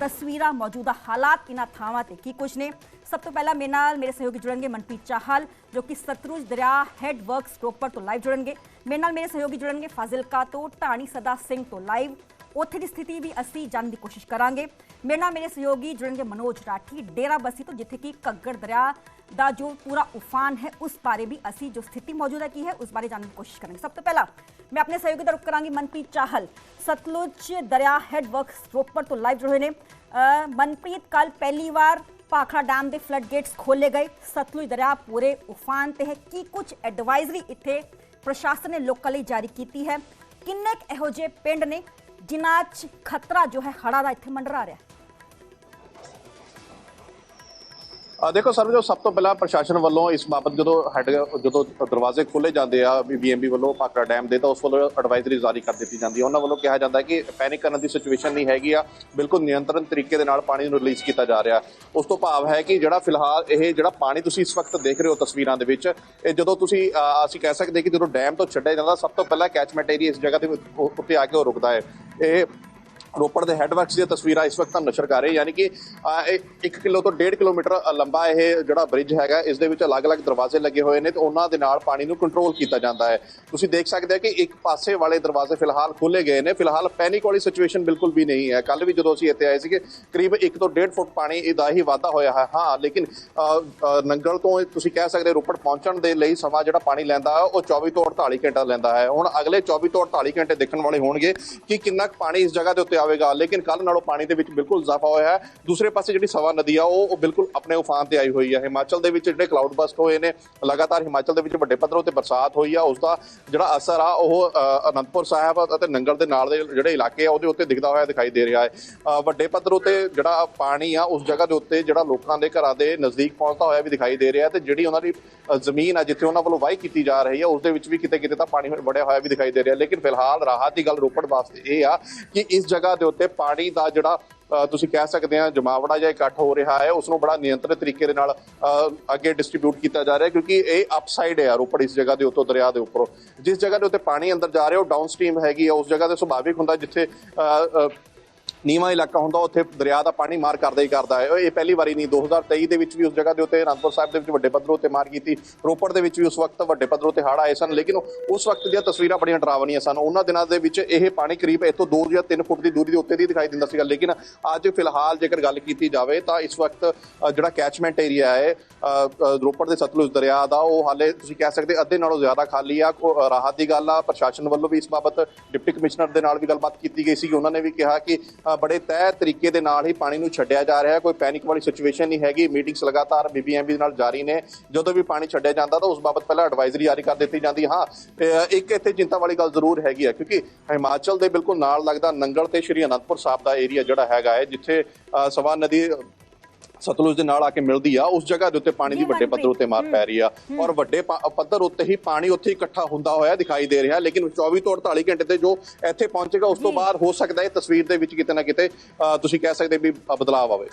ਤਸਵੀਰਾਂ ਮੌਜੂਦਾ ਹਾਲਾਤ ਇਹਨਾਂ ਥਾਵਾਂ ਤੇ ਕੀ ਕੁਝ ਨੇ? ਸਭ ਤੋਂ ਪਹਿਲਾਂ ਮੇਰੇ ਨਾਲ ਮੇਰੇ ਸਹਿਯੋਗੀ ਜੁੜਨਗੇ ਮਨਪ੍ਰੀਤ ਚਾਹਲ, ਜੋ ਕਿ ਸਤਲੁਜ ਦਰਿਆ ਹੈਡ ਵਰਕਸ ਰੋਪੜ ਤੋਂ ਲਾਈਵ ਜੁੜਨਗੇ। ਮੇਰੇ ਨਾਲ ਮੇਰੇ ਸਹਿਯੋਗੀ ਜੁੜਨਗੇ ਫਾਜ਼ਿਲਕਾ ਤੋਂ ਢਾਣੀ ਸਦਾ ਸਿੰਘ ਤੋਂ ਲਾਈਵ ਉੱਥੇ ਦੀ ਸਥਿਤੀ ਵੀ ਅਸੀਂ ਜਾਣਨ ਦੀ ਕੋਸ਼ਿਸ਼ ਕਰਾਂਗੇ ਮੇਰੇ ਨਾਲ ਮੇਰੇ ਸਹਿਯੋਗੀ ਜੁੜਨਗੇ ਮਨੋਜ ਰਾਠੀ ਡੇਰਾ ਬੱਸੀ ਤੋਂ ਜਿੱਥੇ ਕਿ ਘੱਗਰ ਦਰਿਆ ਦਾ ਜੋ ਪੂਰਾ ਉਫਾਨ ਹੈ ਉਸ ਬਾਰੇ ਵੀ ਅਸੀਂ ਜੋ ਸਥਿਤੀ ਮੌਜੂਦ ਹੈ ਕੀ ਹੈ ਉਸ ਬਾਰੇ ਜਾਣਨ ਦੀ ਕੋਸ਼ਿਸ਼ ਕਰਾਂਗੇ ਸਭ ਤੋਂ ਪਹਿਲਾਂ ਮੈਂ ਆਪਣੇ ਸਹਿਯੋਗੀ ਦਾ ਰੁਖ ਕਰਾਂਗੀ ਮਨਪ੍ਰੀਤ ਚਾਹਲ ਸਤਲੁਜ ਦਰਿਆ ਹੈਡ ਵਰਕਸ ਰੋਪੜ ਤੋਂ ਲਾਈਵ ਜੁੜੇ ਹੋਏ ਨੇ ਅ, ਮਨਪ੍ਰੀਤ ਕੱਲ ਪਹਿਲੀ ਵਾਰ ਭਾਖੜਾ ਡੈਮ ਦੇ ਫਲੱਡ ਗੇਟਸ ਖੋਲੇ ਗਏ ਸਤਲੁਜ ਦਰਿਆ ਪੂਰੇ ਉਫਾਨ ਤੇ ਹੈ ਕੀ ਕੁਝ ਐਡਵਾਈਜ਼ਰੀ ਇੱਥੇ ਪ੍ਰਸ਼ਾਸਨ ਨੇ ਲੋਕਾਂ ਲਈ ਜਾਰੀ ਕੀਤੀ ਹੈ ਕਿੰਨੇ ਕੁ ਇਹੋ ਜਿਹੇ ਪਿੰਡ ਨੇ ਜਿਨ੍ਹਾਂ 'ਚ ਖਤਰਾ ਜੋ ਹੈ ਹੜ੍ਹਾਂ ਦਾ ਇੱਥੇ ਮੰਡਰਾ ਰਿਹਾ ਦੇਖੋ ਸਰ ਸਭ ਤੋਂ ਪਹਿਲਾਂ ਪ੍ਰਸ਼ਾਸਨ ਵੱਲੋਂ ਇਸ ਬਾਬਤ ਜਦੋਂ ਹੈਡ ਜਦੋਂ ਦਰਵਾਜ਼ੇ ਖੋਲੇ ਜਾਂਦੇ ਆ ਬੀਬੀਐਮਬੀ ਵੱਲੋਂ ਪਾਕੜਾ ਡੈਮ ਦੇ, ਤਾਂ ਉਸ ਵੱਲੋਂ ਐਡਵਾਈਜ਼ਰੀ ਜਾਰੀ ਕਰ ਦਿੱਤੀ ਜਾਂਦੀ ਹੈ। ਉਹਨਾਂ ਵੱਲੋਂ ਕਿਹਾ ਜਾਂਦਾ ਕਿ ਪੈਨਿਕ ਕਰਨ ਦੀ ਸਿਚੁਏਸ਼ਨ ਨਹੀਂ ਹੈਗੀ ਆ, ਬਿਲਕੁਲ ਨਿਯੰਤਰਣ ਤਰੀਕੇ ਦੇ ਨਾਲ ਪਾਣੀ ਨੂੰ ਰਿਲੀਜ਼ ਕੀਤਾ ਜਾ ਰਿਹਾ ਉਸ ਤੋਂ ਭਾਵ ਹੈ ਕਿ ਜਿਹੜਾ ਫਿਲਹਾਲ ਇਹ ਜਿਹੜਾ ਪਾਣੀ ਤੁਸੀਂ ਇਸ ਵਕਤ ਦੇਖ ਰਹੇ ਹੋ ਤਸਵੀਰਾਂ ਦੇ ਵਿੱਚ, ਇਹ ਜਦੋਂ ਤੁਸੀਂ ਅਸੀਂ ਕਹਿ ਸਕਦੇ ਕਿ ਜਦੋਂ ਡੈਮ ਤੋਂ ਛੱਡਿਆ ਜਾਂਦਾ, ਸਭ ਤੋਂ ਪਹਿਲਾਂ ਕੈਚਮੈਂਟ ਏਰੀਆ ਇਸ ਜਗ੍ਹਾ ਤੇ ਉੱਤੇ ਆ ਕੇ ਉਹ ਰੁਕਦਾ ਹੈ। ਇਹ ਰੋਪੜ ਦੇ ਹੈਡਵਰਕਸ ਦੀਆਂ ਤਸਵੀਰਾਂ ਇਸ ਵਕਤ ਤੁਹਾਨੂੰ ਨਸ਼ਰ ਕਰ ਰਹੇ ਯਾਨੀ ਕਿ 1 ਕਿਲੋ ਤੋਂ 1.5 ਕਿਲੋਮੀਟਰ ਲੰਬਾ ਇਹ ਜਿਹੜਾ ਬ੍ਰਿਜ ਹੈਗਾ ਇਸ ਦੇ ਵਿੱਚ ਅਲੱਗ-ਅਲੱਗ ਦਰਵਾਜ਼ੇ ਲੱਗੇ ਹੋਏ ਨੇ ਤੇ ਉਹਨਾਂ ਦੇ ਨਾਲ ਪਾਣੀ ਨੂੰ ਕੰਟਰੋਲ ਕੀਤਾ ਜਾਂਦਾ ਹੈ। ਤੁਸੀਂ ਦੇਖ ਸਕਦੇ ਹੋ ਕਿ ਇੱਕ ਪਾਸੇ ਵਾਲੇ ਦਰਵਾਜ਼ੇ ਫਿਲਹਾਲ ਖੋਲੇ ਗਏ ਨੇ ਫਿਲਹਾਲ ਪੈਨਿਕ ਵਾਲੀ ਸਿਚੁਏਸ਼ਨ ਬਿਲਕੁਲ ਵੀ ਨਹੀਂ ਹੈ। ਕੱਲ ਵੀ ਜਦੋਂ ਅਸੀਂ ਇੱਥੇ ਆਏ ਸੀਗੇ ਕਰੀਬ 1 ਤੋਂ 1.5 ਫੁੱਟ ਪਾਣੀ ਦਾ ਹੀ ਵਾਧਾ ਹੋਇਆ ਹੈ। ਹਾਂ ਲੇਕਿਨ ਅ, ਨੰਗਲ ਤੋਂ ਤੁਸੀਂ ਕਹਿ ਸਕਦੇ ਹੋ ਰੋਪੜ ਪਹੁੰਚਣ ਦੇ ਲਈ ਸਮਾਂ ਜਿਹੜਾ ਪਾਣੀ ਲੈਂਦਾ ਹੈ ਉਹ 24 ਤੋਂ 48 ਘੰਟਾ ਲੈਂਦਾ ਹੈ। ਹੁਣ ਅਗਲੇ 24 ਤੋਂ 48 ਘੰਟੇ ਦੇਖਣ ਵਾਲੇ ਹੋਣਗੇ ਕਿ ਕਿੰਨਾ ਕੁ ਪਾਣੀ ਇਸ ਜਗ੍ਹਾ ਦੇ ਉੱਤੇ ਆਵੇਗਾ ਲੇਕਿਨ ਕੱਲ ਨਾਲੋਂ ਪਾਣੀ ਦੇ ਵਿੱਚ ਬਿਲਕੁਲ ਇਜ਼ਾਫਾ ਹੋਇਆ ਹੈ। ਦੂਸਰੇ ਪਾਸੇ ਜਿਹੜੀ ਸਵਾ ਨਦੀ ਆ, ਉਹ ਬਿਲਕੁਲ ਆਪਣੇ ਉਫਾਨ ਤੇ ਆਈ ਹੋਈ ਹੈ ਹਿਮਾਚਲ ਦੇ ਵਿੱਚ ਜਿਹੜੇ ਕਲਾਊਡ ਬਸਟ ਹੋਏ ਨੇ, ਲਗਾਤਾਰ ਹਿਮਾਚਲ ਦੇ ਵਿੱਚ ਵੱਡੇ ਪੱਧਰ ਤੇ ਬਰਸਾਤ ਹੋਈ ਆ। ਉਸ ਦਾ ਜਿਹੜਾ ਅਸਰ ਆ, ਉਹ ਅਨੰਦਪੁਰ ਸਾਹਿਬ ਅਤੇ ਨੰਗਲ ਦੇ ਨਾਲ ਦੇ ਜਿਹੜੇ ਇਲਾਕੇ ਆ, ਉਹਦੇ ਉੱਤੇ ਦਿਖਦਾ ਹੋਇਆ ਦਿਖਾਈ ਦੇ ਰਿਹਾ ਹੈ। ਵੱਡੇ ਪੱਧਰ ਉਤੇ ਜਿਹੜਾ ਪਾਣੀ ਆ, ਉਸ ਜਗ੍ਹਾ ਦੇ ਉੱਤੇ ਜਿਹੜਾ ਲੋਕਾਂ ਦੇ ਘਰਾਂ ਦੇ ਨਜ਼ਦੀਕ ਪਹੁੰਚਦਾ ਹੋਇਆ ਵੀ ਦਿਖਾਈ ਦੇ ਰਿਹਾ ਤੇ ਜਿਹੜੀ ਉਹਨਾਂ ਦੀ ਜ਼ਮੀਨ ਆ, ਜਿੱਥੇ ਉਹਨਾਂ ਵੱਲੋਂ ਵਾਹੀ ਕੀਤੀ ਜਾ ਰਹੀ ਹੈ ਉਸ ਦੇ ਵਿੱਚ ਵੀ ਕਿਤੇ ਕਿਤੇ ਤਾਂ ਪਾਣੀ ਵੜਿਆ ਹੋਇਆ ਵੀ ਦਿਖਾਈ ਦੇ ਰਿਹਾ। ਲੇਕਿਨ ਫਿਲਹਾਲ ਰਾਹਤ ਦੀ ਗੱਲ ਰੋਪੜ ਵਾਸਤੇ ਇਹ ਆ ਕਿ ਇਸ ਜਗ੍ਹਾ ਦੇ ਉੱਤੇ ਪਾਣੀ ਦਾ ਜਿਹੜਾ ਅ, ਤੁਸੀਂ ਕਹਿ ਸਕਦੇ ਆ ਜਮਾਵੜਾ ਜਾਂ ਇਕੱਠ ਹੋ ਰਿਹਾ ਹੈ ਉਸ ਨੂੰ ਬੜਾ ਨਿਯੰਤਰਿਤ ਤਰੀਕੇ ਦੇ ਨਾਲ ਅ, ਅੱਗੇ ਡਿਸਟ੍ਰੀਬਿਊਟ ਕੀਤਾ ਜਾ ਰਿਹਾ ਕਿਉਂਕਿ ਇਹ ਅਪਸਾਈਡ ਹੈ ਰੋਪੜ ਇਸ ਜਗ੍ਹਾ ਦੇ ਉੱਤੋਂ ਦਰਿਆ ਦੇ ਉੱਪਰੋਂ। ਜਿਸ ਜਗ੍ਹਾ ਦੇ ਉੱਤੇ ਪਾਣੀ ਅੰਦਰ ਜਾ ਰਿਹਾ ਉਹ ਡਾਊਨ ਸਟ੍ਰੀਮ ਹੈਗੀ ਆ ਉਸ ਜਗ੍ਹਾ ਤੇ ਸੁਭਾਵਿਕ ਹੁੰਦਾ ਜਿੱਥੇ ਅ, ਨੀਵਾਂ ਇਲਾਕਾ ਹੁੰਦਾ, ਉੱਥੇ ਦਰਿਆ ਦਾ ਪਾਣੀ ਮਾਰ ਕਰਦਾ ਹੀ ਕਰਦਾ ਹੈ। ਇਹ ਪਹਿਲੀ ਵਾਰੀ ਨਹੀਂ 2023 ਦੇ ਵਿੱਚ ਵੀ ਉਸ ਜਗ੍ਹਾ ਦੇ ਉੱਤੇ ਅਨੰਦਪੁਰ ਸਾਹਿਬ ਦੇ ਵਿੱਚ ਵੱਡੇ ਪੱਧਰ ਉੱਤੇ ਮਾਰ ਕੀਤੀ। ਰੋਪੜ ਦੇ ਵਿੱਚ ਵੀ ਉਸ ਵਕਤ ਵੱਡੇ ਪੱਧਰ ਉੱਤੇ ਹੜ੍ਹ ਆਏ ਸਨ, ਲੇਕਿਨ ਉਸ ਵਕਤ ਦੀਆਂ ਤਸਵੀਰਾਂ ਬੜੀਆਂ ਡਰਾਵਣੀਆਂ ਸਨ। ਉਹਨਾਂ ਦਿਨਾਂ ਦੇ ਵਿੱਚ ਇਹ ਪਾਣੀ ਕਰੀਬ ਇੱਥੋਂ 2 ਜਾਂ 3 ਫੁੱਟ ਦੀ ਦੂਰੀ ਦੇ ਉੱਤੇ ਦੀ ਦਿਖਾਈ ਦਿੰਦਾ ਸੀਗਾ, ਲੇਕਿਨ ਅੱਜ ਫਿਲਹਾਲ ਜੇਕਰ ਗੱਲ ਕੀਤੀ ਜਾਵੇ ਤਾਂ ਇਸ ਵਕਤ ਜਿਹੜਾ ਕੈਚਮੈਂਟ ਏਰੀਆ ਹੈ ਰੋਪੜ ਦੇ ਸਤਲੁਜ ਦਰਿਆ ਦਾ, ਉਹ ਹਾਲੇ ਤੁਸੀਂ ਕਹਿ ਸਕਦੇ ਅੱਧੇ ਨਾਲੋਂ ਜ਼ਿਆਦਾ ਖਾਲੀ ਆ। ਰਾਹਤ ਦੀ ਗੱਲ ਆ, ਪ੍ਰਸ਼ਾਸਨ ਵੱਲੋਂ ਵੀ ਇਸ ਬਾਬਤ ਡਿਪਟੀ ਕਮਿਸ਼ਨਰ ਦੇ ਨਾਲ ਵੀ ਗੱਲਬਾਤ ਕੀਤੀ ਗਈ ਸੀ ਉਹਨਾਂ ਨੇ ਵੀ ਕਿਹਾ ਕਿ ਬੜੇ ਤੈਅ ਤਰੀਕੇ ਦੇ ਨਾਲ ਹੀ ਪਾਣੀ ਨੂੰ ਛੱਡਿਆ ਜਾ ਰਿਹਾ ਹੈ। ਕੋਈ ਪੈਨਿਕ ਵਾਲੀ ਸਿਚੁਏਸ਼ਨ ਨਹੀਂ ਹੈਗੀ। ਮੀਟਿੰਗਸ ਲਗਾਤਾਰ ਬੀਬੀਐਮਬੀ ਦੇ ਨਾਲ ਜਾਰੀ ਨੇ। ਜਦੋਂ ਵੀ ਪਾਣੀ ਛੱਡਿਆ ਜਾਂਦਾ ਤਾਂ ਉਸ ਬਾਬਤ ਪਹਿਲਾਂ ਐਡਵਾਈਜ਼ਰੀ ਜਾਰੀ ਕਰ ਦਿੱਤੀ ਜਾਂਦੀ। ਹਾਂ ਅ, ਇੱਕ ਇੱਥੇ ਚਿੰਤਾ ਵਾਲੀ ਗੱਲ ਜ਼ਰੂਰ ਹੈਗੀ ਹੈ ਕਿਉਂਕਿ ਹਿਮਾਚਲ ਦੇ ਬਿਲਕੁਲ ਨਾਲ ਲੱਗਦਾ ਨੰਗਲ ਤੇ ਸ਼੍ਰੀ ਅਨੰਦਪੁਰ ਸਾਹਿਬ ਦਾ ਏਰੀਆ ਜਿਹੜਾ ਹੈਗਾ ਹੈ ਜਿੱਥੇ ਸਵਾ ਨਦੀ ਸਤਲੁਜ ਦੇ ਨਾਲ ਆ ਕੇ ਮਿਲਦੀ ਆ ਉਸ ਜਗ੍ਹਾ ਦੇ ਉੱਤੇ ਪਾਣੀ ਦੀ ਵੱਡੇ। ਪੱਧਰ ਉੱਤੇ ਮਾਰ ਪੈ ਰਹੀ ਆ। ਔਰ ਵੱਡੇ ਪੱਧਰ ਉੱਤੇ ਹੀ ਪਾਣੀ ਉੱਥੇ ਇਕੱਠਾ ਹੁੰਦਾ ਹੋਇਆ ਦਿਖਾਈ ਦੇ ਰਿਹਾ ਲੇਕਿਨ 24 ਤੋਂ 48 ਘੰਟੇ ਤੇ ਜੋ ਇੱਥੇ ਪਹੁੰਚੇਗਾ ਉਸ ਤੋਂ। ਬਾਅਦ ਹੋ ਸਕਦਾ ਹੈ ਤਸਵੀਰ ਦੇ ਵਿੱਚ ਕਿਤੇ ਨਾ ਕਿਤੇ ਤੁਸੀਂ ਕਹਿ ਸਕਦੇ ਵੀ ਬਦਲਾਅ ਆਵੇ।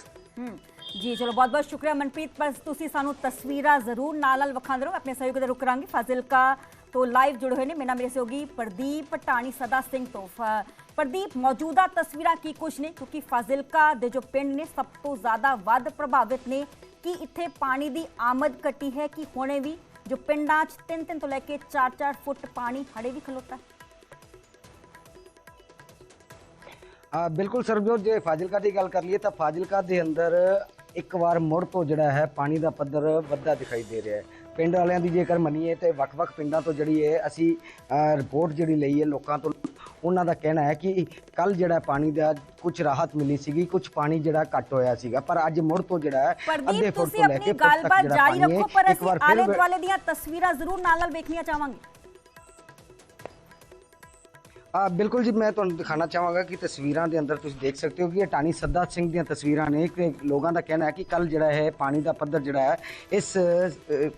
ਜੀ ਚਲੋ ਬਹੁਤ ਬਹੁਤ ਸ਼ੁਕਰੀਆ ਮਨਪ੍ਰੀਤ ਬਸ ਤੁਸੀਂ ਸਾਨੂੰ ਤਸਵੀਰਾਂ ਜ਼ਰੂਰ ਨਾਲ ਨਾਲ ਵਿਖਾਉਂਦੇ ਰਹੋ। ਆਪਣੇ ਸਹਿਯੋਗੀ ਦਾ ਰੁਕ ਕਰਾਂਗੇ। ਫਾਜ਼ਿਲਕਾ ਤੋਂ ਲਾਈਵ ਜੁੜੇ ਹੋਏ ਨੇ। ਮੇਰਾ ਮੇਰੇ ਸਹਿਯੋਗੀ ਪ੍ਰਦੀਪ ਢਾਣੀ ਸਦਾ ਸਿੰਘ ਤੋਂ। ਪ੍ਰਦੀਪ, ਮੌਜੂਦਾ ਤਸਵੀਰਾਂ ਕੀ ਕੁਛ ਨੇ? ਕਿਉਂਕਿ ਫਾਜ਼ਿਲਕਾ ਦੇ ਜੋ ਪਿੰਡ ਨੇ, ਸਭ ਤੋਂ ਜ਼ਿਆਦਾ ਵੱਧ ਪ੍ਰਭਾਵਿਤ ਨੇ। ਕਿ ਇੱਥੇ ਪਾਣੀ ਦੀ ਆਮਦ ਘਟੀ ਹੈ ਕਿ ਹੁਣੇ ਵੀ? ਜੋ ਪਿੰਡਾਂ 'ਚ 3-3 ਤੋਂ ਲੈ ਕੇ 4-4 ਫੁੱਟ ਪਾਣੀ ਹੜੇ ਵੀ ਖਲੋਤਾ। ਹੈ ਬਿਲਕੁਲ ਸਰਬਜੋਤ, ਜੇ ਫਾਜ਼ਿਲਕਾ ਦੀ ਗੱਲ ਕਰ ਲਈਏ ਤਾਂ ਫਾਜ਼ਿਲਕਾ ਦੇ ਅੰਦਰ ਇੱਕ ਵਾਰ ਮੁੜ ਤੋਂ ਜਿਹੜਾ ਹੈ ਪਾਣੀ ਦਾ ਪੱਧਰ ਵੱਧਦਾ ਦਿਖਾਈ ਦੇ ਰਿਹਾ ਹੈ। ਪਿੰਡ ਵਾਲਿਆਂ ਦੀ ਜੇਕਰ ਮੰਨੀਏ ਤੇ ਵੱਖ-ਵੱਖ ਪਿੰਡਾਂ ਤੋਂ ਜਿਹੜੀ ਹੈ ਅਸੀਂ ਰਿਪੋਰਟ ਜਿਹੜੀ ਲਈ ਹੈ ਲੋਕਾਂ ਤੋਂ ਉਹਨਾਂ ਦਾ ਕਹਿਣਾ ਹੈ ਕਿ ਕੱਲ ਜਿਹੜਾ ਪਾਣੀ ਦਾ ਕੁਝ ਰਾਹਤ ਮਿਲੀ ਸੀਗੀ ਕੁਝ ਪਾਣੀ ਜਿਹੜਾ ਘੱਟ ਹੋਇਆ ਸੀਗਾ ਪਰ ਅੱਜ ਮੁੜ ਤੋਂ ਜਿਹੜਾ ਹੈ ਅੱਧੇ ਫੁੱਟ ਤੋਂ ਲੈ ਕੇ ਗੱਲਬਾਤ ਜਾਰੀ ਰੱਖੋ ਪਰ ਅਸੀਂ ਆਲੇ ਦੁਆਲੇ ਦੀਆਂ ਤਸਵੀਰਾਂ ਜ਼ਰੂਰ ਨਾਲ ਨਾਲ ਵੇਖਣੀਆਂ ਚਾਹਾਂਗੇ। ਆ, ਬਿਲਕੁਲ ਜੀ, ਮੈਂ ਤੁਹਾਨੂੰ ਦਿਖਾਣਾ ਚਾਹਾਂਗਾ ਕਿ ਤਸਵੀਰਾਂ ਦੇ ਅੰਦਰ ਤੁਸੀਂ ਦੇਖ ਸਕਦੇ ਹੋ ਕਿ ਇਹ ਟਾਣੀ ਸੱਦਾ ਸਿੰਘ ਦੀਆਂ ਤਸਵੀਰਾਂ ਨੇ। ਕਿ ਲੋਕਾਂ ਦਾ ਕਹਿਣਾ ਹੈ ਕਿ ਕੱਲ ਜਿਹੜਾ ਹੈ ਪਾਣੀ ਦਾ ਪੱਧਰ ਜਿਹੜਾ ਹੈ, ਇਸ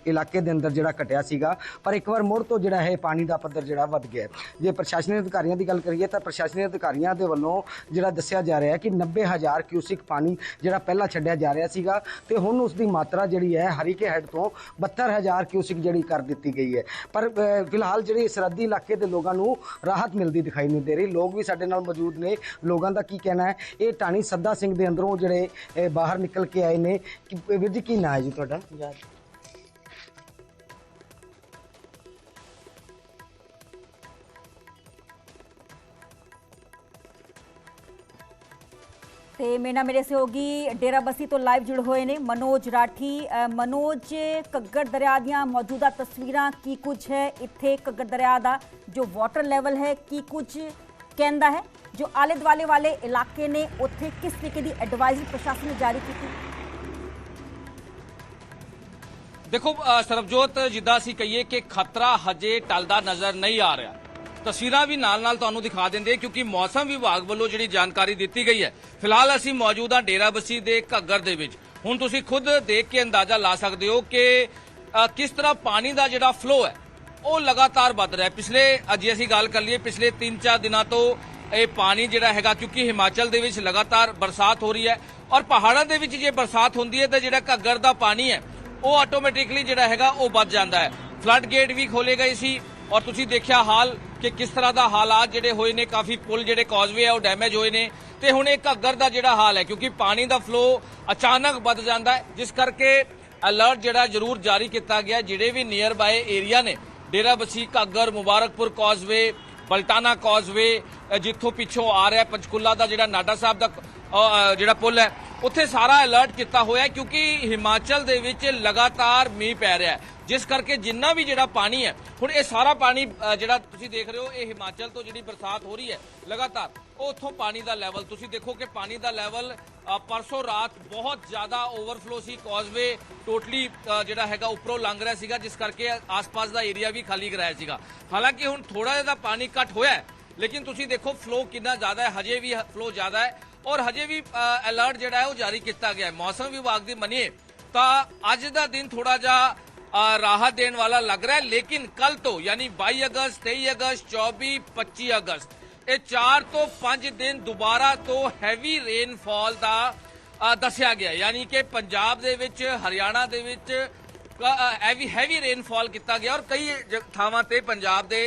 ਇਲਾਕੇ ਦੇ ਅੰਦਰ ਜਿਹੜਾ ਘਟਿਆ ਸੀਗਾ। ਪਰ ਇੱਕ ਵਾਰ ਮੁੜ ਤੋਂ ਜਿਹੜਾ ਹੈ ਪਾਣੀ ਦਾ ਪੱਧਰ ਜਿਹੜਾ ਵੱਧ ਗਿਆ ਜੇ ਪ੍ਰਸ਼ਾਸਨਿਕ ਅਧਿਕਾਰੀਆਂ ਦੀ ਗੱਲ ਕਰੀਏ ਤਾਂ ਪ੍ਰਸ਼ਾਸਨਿਕ ਅਧਿਕਾਰੀਆਂ ਦੇ ਵੱਲੋਂ ਜਿਹੜਾ ਦੱਸਿਆ ਜਾ ਰਿਹਾ ਹੈ ਕਿ 90000 ਕਿਊਸਿਕ ਪਾਣੀ ਜਿਹੜਾ ਪਹਿਲਾਂ ਛੱਡਿਆ ਜਾ ਰਿਹਾ ਸੀਗਾ ਤੇ ਹੁਣ ਉਸ ਦੀ ਮਾਤਰਾ ਜਿਹੜੀ ਹੈ ਹਰੀਕੇ ਹੈਡ ਤੋਂ 72000 ਕਿਊਸਿਕ ਜਿਹੜੀ ਕਰ ਦਿੱਤੀ ਗਈ ਹੈ। ਪਰ ਫਿਲਹਾਲ ਜਿਹੜੀ ਸਰਹੱਦੀ ਇਲਾਕੇ ਦੇ ਲੋਕਾਂ ਨੂੰ ਰਾਹਤ ਮਿਲਦੀ ਦਿਖਾਈ ਨਹੀਂ ਦੇ ਰਹੀ। ਲੋਕ ਵੀ ਸਾਡੇ ਨਾਲ ਮੌਜੂਦ ਨੇ। ਲੋਕਾਂ ਦਾ ਕੀ ਕਹਿਣਾ ਹੈ? ਇਹ ਟਾਣੀ ਸੱਦਾ ਸਿੰਘ ਦੇ ਅੰਦਰੋਂ ਜਿਹੜੇ ਬਾਹਰ ਨਿਕਲ ਕੇ ਆਏ ਨੇ। ਕਿ- ਵੀਰ ਜੀ, ਕੀ ਨਾਂ ਹੈ ਜੀ ਤੁਹਾਡਾ? ਤੇ ਮੇਰੇ ਨਾਲ ਮੇਰੇ ਸਹਿਯੋਗੀ ਡੇਰਾਬੱਸੀ ਤੋਂ ਲਾਈਵ ਜੁੜ ਹੋਏ ਨੇ, ਮਨੋਜ ਰਾਠੀ ਮਨੋਜ ਕੱਗਰ ਦਰਿਆ ਦੀਆਂ ਮੌਜੂਦਾ ਤਸਵੀਰਾਂ ਕੀ ਕੁਝ ਹੈ ਇੱਥੇ ਕੱਗਰ ਦਰਿਆ ਦਾ, ਜੋ ਵਾਟਰ ਲੈਵਲ ਹੈ, ਕੀ ਕੁਝ ਕਹਿੰਦਾ ਹੈ, ਜੋ ਆਲੇ ਦੁਆਲੇ ਵਾਲੇ ਇਲਾਕੇ ਨੇ, ਉੱਥੇ ਕਿਸ ਤਰੀਕੇ ਦੀ ਐਡਵਾਈਜ਼ਰੀ ਪ੍ਰਸ਼ਾਸਨ ਨੇ ਜਾਰੀ ਕੀਤੀ? ਦੇਖੋ ਸਰਬਜੋਤ, ਜਿੱਦਾਂ ਅਸੀਂ ਕਹੀਏ ਕਿ ਖਤਰਾ ਹਜੇ ਟਲਦਾ ਨਜ਼ਰ ਨਹੀਂ ਆ ਰਿਹਾ। ਤਸਵੀਰਾਂ ਵੀ ਨਾਲ-ਨਾਲ ਤੁਹਾਨੂੰ ਦਿਖਾ ਦਿੰਦੇ ਕਿਉਂਕਿ ਮੌਸਮ ਵਿਭਾਗ ਵੱਲੋਂ ਜਿਹੜੀ ਜਾਣਕਾਰੀ ਦਿੱਤੀ ਗਈ ਹੈ। ਫਿਲਹਾਲ ਅਸੀਂ ਮੌਜੂਦ ਹਾਂ ਡੇਰਾਬੱਸੀ ਦੇ ਘੱਗਰ ਦੇ ਵਿੱਚ। ਹੁਣ ਤੁਸੀਂ ਖੁਦ ਦੇਖ ਕੇ ਅੰਦਾਜ਼ਾ ਲਾ ਸਕਦੇ ਹੋ ਕਿ ਕਿਸ ਤਰ੍ਹਾਂ ਪਾਣੀ ਦਾ ਜਿਹੜਾ ਫਲੋ ਹੈ, ਉਹ ਲਗਾਤਾਰ ਵੱਧ ਰਿਹਾ ਪਿਛਲੇ, ਅੱਜ ਅਸੀਂ ਗੱਲ ਕਰ ਲਈਏ, ਪਿਛਲੇ 3-4 ਦਿਨਾਂ ਤੋਂ ਇਹ ਪਾਣੀ ਜਿਹੜਾ ਹੈਗਾ, ਕਿਉਂਕਿ ਹਿਮਾਚਲ ਦੇ ਵਿੱਚ ਲਗਾਤਾਰ ਬਰਸਾਤ ਹੋ ਰਹੀ ਹੈ ਔਰ ਪਹਾੜਾਂ ਦੇ ਵਿੱਚ ਜੇ ਬਰਸਾਤ ਹੁੰਦੀ ਹੈ ਤਾਂ ਜਿਹੜਾ ਘੱਗਰ ਦਾ ਪਾਣੀ ਹੈ, ਉਹ ਆਟੋਮੈਟਿਕਲੀ ਜਿਹੜਾ ਹੈਗਾ, ਉਹ ਵੱਧ ਜਾਂਦਾ ਹੈ। ਫਲੱਡ ਗੇਟ ਵੀ ਖੋਲੇ ਗਏ ਸੀ ਔਰ ਤੁਸੀਂ ਦੇਖਿਆ ਹਾਲ ਕਿ ਕਿਸ ਤਰ੍ਹਾਂ ਦਾ ਹਾਲਾਤ ਜਿਹੜੇ ਹੋਏ ਨੇ ਕਾਫੀ ਪੁਲ ਜਿਹੜੇ ਕਾਜ਼ਵੇ ਆ ਉਹ ਡੈਮੇਜ ਹੋਏ ਨੇ। ਤੇ ਹੁਣ ਇਹ ਘੱਗਰ ਦਾ ਜਿਹੜਾ ਹਾਲ ਹੈ ਕਿਉਂਕਿ ਪਾਣੀ ਦਾ ਫਲੋ ਅਚਾਨਕ ਵੱਧ ਜਾਂਦਾ ਹੈ ਜਿਸ ਕਰਕੇ ਅਲਰਟ ਜਿਹੜਾ ਜ਼ਰੂਰ ਜਾਰੀ ਕੀਤਾ ਗਿਆ ਜਿਹੜੇ ਵੀ ਨੀਅਰ ਬਾਏ ਏਰੀਆ ਨੇ। ਡੇਰਾ ਬਸੀ ਘੱਗਰ ਮੁਬਾਰਕਪੁਰ ਕਾਜ਼ਵੇ ਬਲਟਾਨਾ ਕਾਜ਼ਵੇ ਜਿੱਥੋਂ ਪਿੱਛੋਂ ਆ ਰਿਹਾ ਪੰਚਕੁਲਾ ਦਾ ਜਿਹੜਾ ਨਾਡਾ ਸਾਹਿਬ ਦਾ ਅ, ਜਿਹੜਾ ਪੁਲ ਹੈ, ਉੱਥੇ ਸਾਰਾ ਅਲਰਟ ਕੀਤਾ ਹੋਇਆ ਕਿਉਂਕਿ ਹਿਮਾਚਲ ਦੇ ਵਿੱਚ ਲਗਾਤਾਰ ਮੀਂਹ ਪੈ ਰਿਹਾ ਹੈ। ਜਿਸ ਕਰਕੇ ਜਿੰਨਾ ਵੀ ਜਿਹੜਾ ਪਾਣੀ ਹੈ, ਹੁਣ ਇਹ ਸਾਰਾ ਪਾਣੀ ਜਿਹੜਾ ਤੁਸੀਂ ਦੇਖ ਰਹੇ ਹੋ, ਇਹ ਹਿਮਾਚਲ ਤੋਂ ਜਿਹੜੀ ਬਰਸਾਤ ਹੋ ਰਹੀ ਹੈ, ਲਗਾਤਾਰ, ਉਹ ਉੱਥੋਂ ਪਾਣੀ ਦਾ ਲੈਵਲ ਤੁਸੀਂ ਦੇਖੋ ਕਿ ਪਾਣੀ ਦਾ ਲੈਵਲ ਪਰਸੋਂ ਰਾਤ ਬਹੁਤ ਜ਼ਿਆਦਾ ਓਵਰਫਲੋ ਸੀ ਕਾਜ਼ਵੇ ਟੋਟਲੀ ਜਿਹੜਾ ਹੈਗਾ, ਉੱਪਰੋਂ ਲੰਘ ਰਿਹਾ ਸੀਗਾ, ਜਿਸ ਕਰਕੇ ਆਸ-ਪਾਸ ਦਾ ਏਰੀਆ ਵੀ ਖਾਲੀ ਕਰਾਇਆ ਸੀਗਾ। ਹਾਲਾਂਕਿ ਹੁਣ ਥੋੜਾ ਜਿਹਾ ਪਾਣੀ ਘਟ ਹੋਇਆ ਲੇਕਿਨ ਤੁਸੀਂ ਦੇਖੋ ਫਲੋ ਕਿੰਨਾ ਜ਼ਿਆਦਾ ਹੈ, ਹਜੇ ਵੀ ਫਲੋ ਜ਼ਿਆਦਾ ਹੈ। ਔਰ ਹਜੇ ਵੀ ਅਲਰਟ ਜਿਹੜਾ ਹੈ ਉਹ ਜਾਰੀ ਕੀਤਾ ਗਿਆ ਹੈ। ਮੌਸਮ ਵਿਭਾਗ ਦੀ ਮੰਨੀਏ ਤਾਂ ਅੱਜ ਦਾ ਦਿਨ ਥੋੜਾ ਜਿਹਾ ਰਾਹਤ ਦੇਣ ਵਾਲਾ ਲੱਗ ਰਿਹਾ ਹੈ, ਲੇਕਿਨ ਕੱਲ ਤੋਂ ਯਾਨੀ 22 ਅਗਸਤ 23 ਅਗਸਤ 24 25 ਅਗਸਤ, ਇਹ 4 ਤੋਂ 5 ਦਿਨ ਦੁਬਾਰਾ ਤੋਂ ਹੈਵੀ ਰੇਨਫਾਲ ਦਾ ਦੱਸਿਆ ਗਿਆ ਯਾਨੀ ਕਿ ਪੰਜਾਬ ਦੇ ਵਿੱਚ, ਹਰਿਆਣਾ ਦੇ ਵਿੱਚ ਹੈਵੀ ਹੈਵੀ ਰੇਨਫਾਲ ਕੀਤਾ ਗਿਆ ਔਰ ਕਈ ਜ- ਥਾਵਾਂ ਤੇ ਪੰਜਾਬ ਦੇ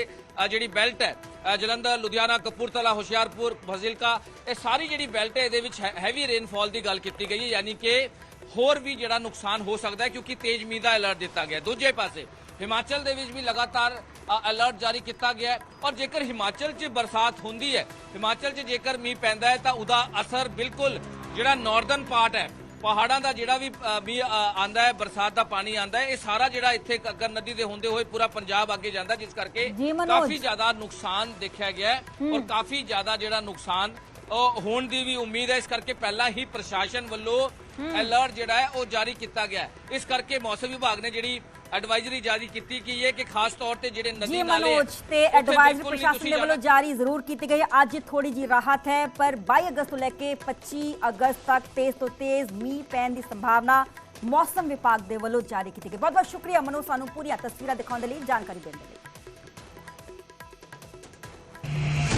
ਜਿਹੜੀ ਬੈਲਟ ਹੈ ਜਲੰਧਰ, ਲੁਧਿਆਣਾ, ਕਪੂਰਥਲਾ, ਹੁਸ਼ਿਆਰਪੁਰ ਫਜ਼ਿਲਕਾ ਇਹ ਸਾਰੀ ਜਿਹੜੀ ਬੈਲਟ ਹੈ, ਇਹਦੇ ਵਿੱਚ ਹੈਵੀ ਰੇਨਫਾਲ ਦੀ ਗੱਲ ਕੀਤੀ ਗਈ ਹੈ, ਯਾਨੀ ਕਿ ਹੋਰ ਵੀ ਜਿਹੜਾ ਨੁਕਸਾਨ ਹੋ ਸਕਦਾ ਹੈ, ਕਿਉਂਕਿ ਤੇਜ਼ ਮੀਂਹ ਦਾ ਅਲਰਟ ਦਿੱਤਾ ਗਿਆ ਦੂਜੇ ਪਾਸੇ, ਹਿਮਾਚਲ ਦੇ ਵਿੱਚ ਵੀ ਲਗਾਤਾਰ ਅਲਰਟ ਜਾਰੀ ਕੀਤਾ ਗਿਆ ਔਰ ਜੇਕਰ ਹਿਮਾਚਲ 'ਚ ਬਰਸਾਤ ਹੁੰਦੀ ਹੈ, ਹਿਮਾਚਲ 'ਚ ਜੇਕਰ ਮੀਂਹ ਪੈਂਦਾ ਹੈ, ਤਾਂ ਉਹਦਾ ਅਸਰ ਬਿਲਕੁਲ ਜਿਹੜਾ ਨਾਰਥਰਨ ਪਾਰਟ ਹੈ ਪਹਾੜਾਂ ਦਾ ਜਿਹੜਾ ਵੀ ਮੀਂਹ ਆਂਦਾ ਹੈ ਬਰਸਾਤ ਦਾ ਪਾਣੀ ਆਂਦਾ ਹੈ ਇਹ ਸਾਰਾ ਜਿਹੜਾ ਇੱਥੇ ਕੱਗਰ ਨਦੀ ਦੇ ਹੁੰਦੇ ਹੋਏ ਪੂਰਾ ਪੰਜਾਬ ਅੱਗੇ ਜਾਂਦਾ ਜਿਸ ਕਰਕੇ। ਕਾਫੀ ਜ਼ਿਆਦਾ ਨੁਕਸਾਨ ਦੇਖਿਆ ਗਿਆ ਔਰ ਕਾਫੀ ਜ਼ਿਆਦਾ ਜਿਹੜਾ ਨੁਕਸਾਨ ਹੋਣ ਦੀ ਵੀ ਉਮੀਦ ਹੈ ਇਸ ਕਰਕੇ ਪਹਿਲਾਂ ਹੀ ਪ੍ਰਸ਼ਾਸਨ ਵੱਲੋਂ ਅਲਰਟ ਜਿਹੜਾ ਹੈ ਉਹ ਜਾਰੀ ਕੀਤਾ ਗਿਆ ਇਸ ਕਰਕੇ ਮੌਸਮ ਵਿਭਾਗ ਨੇ ਜਿਹੜੀ ਐਡਵਾਈਜ਼ਰੀ ਜਾਰੀ ਕੀਤੀ ਕਿ ਇਹ ਕਿ ਖਾਸ ਤੌਰ ਤੇ ਜਿਹੜੇ ਨਦੀ ਨਾਲੇ ਮਨੋਜ ਤੇ ਐਡਵਾਈਜ਼ਰੀ ਪ੍ਰਸ਼ਾਸਨ ਦੇ ਵੱਲੋਂ। ਜਾਰੀ ਜ਼ਰੂਰ ਕੀਤੀ ਗਈ ਹੈ ਅੱਜ ਥੋੜੀ ਜੀ ਰਾਹਤ ਹੈ ਪਰ 22 ਅਗਸਤ ਤੋਂ ਲੈ ਕੇ 25 ਅਗਸਤ ਤੱਕ ਤੇਜ਼ ਤੋਂ ਤੇਜ਼ ਮੀਂਹ ਪੈਣ ਦੀ ਸੰਭਾਵਨਾ ਮੌਸਮ ਵਿਭਾਗ ਦੇ ਵੱਲੋਂ ਜਾਰੀ ਕੀਤੀ ਗਈ ਬਹੁਤ ਬਹੁਤ ਸ਼ੁਕਰੀਆ ਮਨੋਜ ਸਾਨੂੰ ਪੂਰੀਆਂ ਤਸਵੀਰਾਂ ਦਿਖਾਉਣ ਦੇ ਲਈ ਜਾਣਕਾਰੀ ਦੇਣ ਦੇ ਲਈ